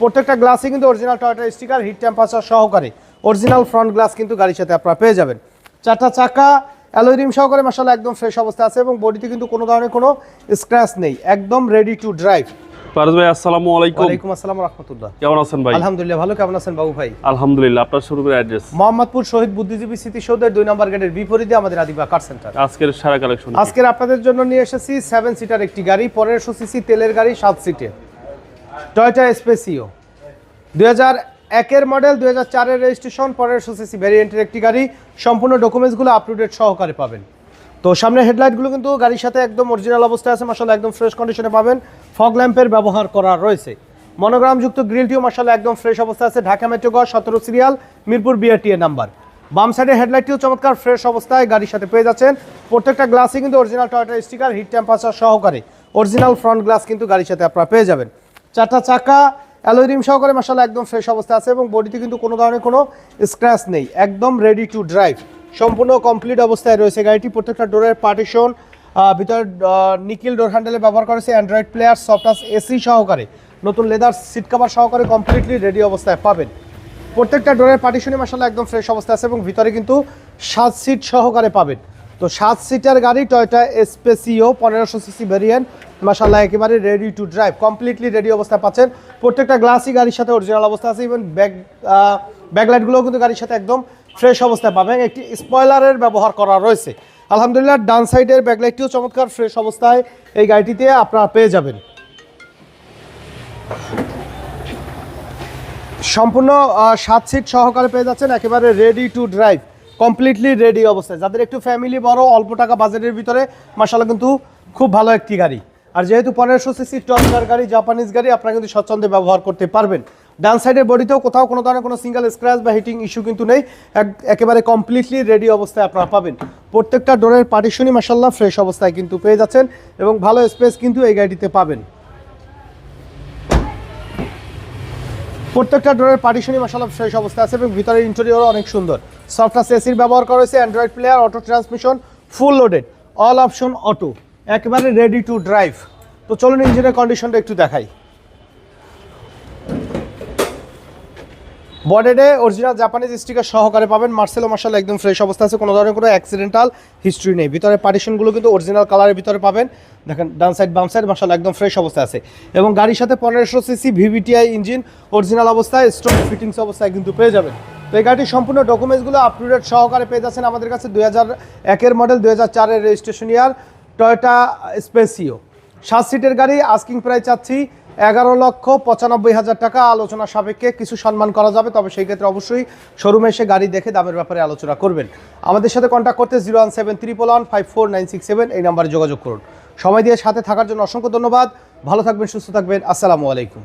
প্রত্যেকটা গ্লাসই কিন্তু original Toyota sticker heat temperature সহকারে অরিজিনাল ফ্রন্ট গ্লাস কিন্তু গাড়ির সাথে আপনারা পেয়ে যাবেন। চারটা চাকা অ্যালোয় রিম সহকারে মাসাল্লাহ একদম ফ্রেশ অবস্থা আছে এবং বডিতে কিন্তু কোনো ধরনের কোনো স্ক্র্যাচ নেই একদম রেডি টু ড্রাইভ ভাই আসসালামু আলাইকুম। ওয়ালাইকুম আসসালাম রহমতুল্লাহ। কেমন আছেন ভাই? আলহামদুলিল্লাহ ভালো। কেমন আছেন বাবু ভাই? আলহামদুলিল্লাহ আপনার অ্যাড্রেস মোহাম্মদপুর শহীদ বুদ্ধিজীবী স্মৃতিসৌধের দুই নম্বর গেটের বিপরীতে আমাদের আদিবা কার সেন্টার আজকের সারা কালেকশন আজকের আপনাদের জন্য নিয়ে এসেছি সেভেন সিটার একটি গাড়ি পনেরোশো সিসি তেলের গাড়ি সাত সিটে টয়টা স্পেসিও দুই হাজার একের মডেল দুই হাজার চারের রেজিস্ট্রেশন পনেরোশো সিসি ভ্যারিয়েন্টের একটি গাড়ি। সম্পূর্ণ ডকুমেন্টসগুলো আপটুডেট সহকারে পাবেন। তো সামনে হেডলাইটগুলো কিন্তু গাড়ির সাথে একদম অরিজিনাল অবস্থায় আছে মাসাল্লাহ একদম ফ্রেশ কন্ডিশনে পাবেন। ফগ ল্যাম্পের ব্যবহার করা রয়েছে। মনোগ্রামযুক্ত গ্রিলটিও মাসাল্লাহ একদম ফ্রেশ অবস্থায় আছে। ঢাকা মেট্রো গ সতেরো সিরিয়াল মিরপুর বিআরটিএ নাম্বার বাম সাইডের হেডলাইটটিও চমৎকার ফ্রেশ অবস্থায় গাড়ির সাথে পেয়ে যাচ্ছেন। প্রত্যেকটা গ্লাসই কিন্তু অরিজিনাল টয়টার স্টিকার হিট টেম্পারেচার সহকারে। অরিজিনাল ফ্রন্ট গ্লাস কিন্তু গাড়ির সাথে আপনারা পেয়ে যাবেন। চারটা চাকা, অ্যালোয় রিম সহকারে মাসাল্লাহ একদম ফ্রেশ অবস্থা আছে এবং বডিতে কিন্তু কোনো ধরনের কোনো স্ক্র্যাচ নেই, একদম রেডি টু ড্রাইভ সম্পূর্ণ কমপ্লিট অবস্থায় রয়েছে গাড়িটি। প্রত্যেকটা ডোরের পার্টিশন ভিতরে নিকিল ডোর হ্যান্ডেলে ব্যবহার করেছে অ্যান্ড্রয়েড প্লেয়ার সফটাস এসি সহকারে। নতুন লেদার সিট কাভার সহকারে কমপ্লিটলি রেডি অবস্থায় পাবেন। প্রত্যেকটা ডোরের পার্টিশনই মাসাল্লাহ একদম ফ্রেশ অবস্থায় আছে এবং ভিতরে কিন্তু সাত সিট সহকারে পাবেন। তো সাত সিটার গাড়ি, টয়টা এসপেসিও, পনেরোশো সিসি ভেরিয়েন্ট মাসাল্লাহ একেবারে ready to drive completely ready অবস্থায় পাচ্ছেন। প্রত্যেকটা গ্লাসই গাড়ির সাথে অরিজিনাল অবস্থা আছে ইভেন ব্যাক ব্যাকলাইটগুলোও কিন্তু গাড়ির সাথে একদম ফ্রেশ অবস্থায় পাবেন। একটি স্পয়লারের ব্যবহার করা রয়েছে। আলহামদুলিল্লাহ, ডান সাইডের ব্যাকলাইটটিও চমৎকার ফ্রেশ অবস্থায় এই গাড়িটিতে আপনারা পেয়ে যাবেন। সম্পূর্ণ সাত সিট সহকারে পেয়ে যাচ্ছেন, একেবারে ready to drive completely ready অবস্থায়। যাদের একটু ফ্যামিলি বড়, অল্প টাকা বাজেটের ভিতরে মাসাল্লাহ কিন্তু খুব ভালো একটি গাড়ি। আর যেহেতু পনেরোশো সিসি টনকার গাড়ি জাপানিজ গাড়ি, আপনারা কিন্তু স্বচ্ছন্দে ব্যবহার করতে পারবেন। ডান সাইডের বডিতেও কোথাও কোনো ধরনের কোনো সিঙ্গেল স্ক্র্যাচ বা হিটিং ইস্যু কিন্তু নেই। এক- একেবারে কমপ্লিটলি রেডি অবস্থায় আপনারা পাবেন। প্রত্যেকটা ডোরের পার্টিশনই মাসাল্লাহ ফ্রেশ অবস্থায় কিন্তু পেয়ে যাচ্ছেন এবং ভালো স্পেস কিন্তু এই গাড়িটিতে পাবেন। প্রত্যেকটা ডোরের পার্টিশনই মাসাল্লাহ ফ্রেশ অবস্থায় আছে এবং ভিতরে ইন্টেরিয়রও অনেক সুন্দর। সফটওয়্যার সেসির ব্যবহার করেছে Android player auto transmission full loaded all option auto একেবারে রেডি টু ড্রাইভ তো চলুন ইঞ্জিনের কন্ডিশনটা একটু দেখাই। বডেডে অরিজিনাল জাপানিজ স্টিকার সহকারে পাবেন। মার্সেলো মার্শাল একদম ফ্রেশ অবস্থা আছে, কোনো ধরনের কোনো অ্যাক্সিডেন্টাল হিস্ট্রি নেই। ভিতরে পার্টিশনগুলো কিন্তু অরিজিনাল কালারের ভিতরে পাবেন। দেখেন, ডান সাইড বাম সাইড মার্শাল একদম ফ্রেশ অবস্থায় আছে। এবং গাড়ির সাথে পনেরোশো সিসি ভিভিটিআই ইঞ্জিন অরিজিনাল অবস্থায় স্ট্রং ফিটিংস অবস্থায় কিন্তু পেয়ে যাবেন। তো এই গাড়ির সম্পূর্ণ ডকুমেন্টসগুলো আপ টু ডেট সহকারে পেয়ে যাচ্ছেন আমাদের কাছে দুই হাজার একের মডেল দুই হাজার চারের রেজিস্ট্রেশন ইয়ার টয়টা স্পেসিও সাত সিটের গাড়ি আস্কিং প্রায় চাচ্ছি এগারো লক্ষ পঁচানব্বই হাজার টাকা আলোচনা সাপেক্ষে কিছু সম্মান করা যাবে, তবে সেই ক্ষেত্রে অবশ্যই শোরুমে এসে গাড়ি দেখে দামের ব্যাপারে আলোচনা করবেন। আমাদের সাথে কন্ট্যাক্ট করতে zero one seven triple one five four nine six seven এই নাম্বারে যোগাযোগ করুন। সময় দিয়ে সাথে থাকার জন্য অসংখ্য ধন্যবাদ। ভালো থাকবেন, সুস্থ থাকবেন। আসসালামু আলাইকুম।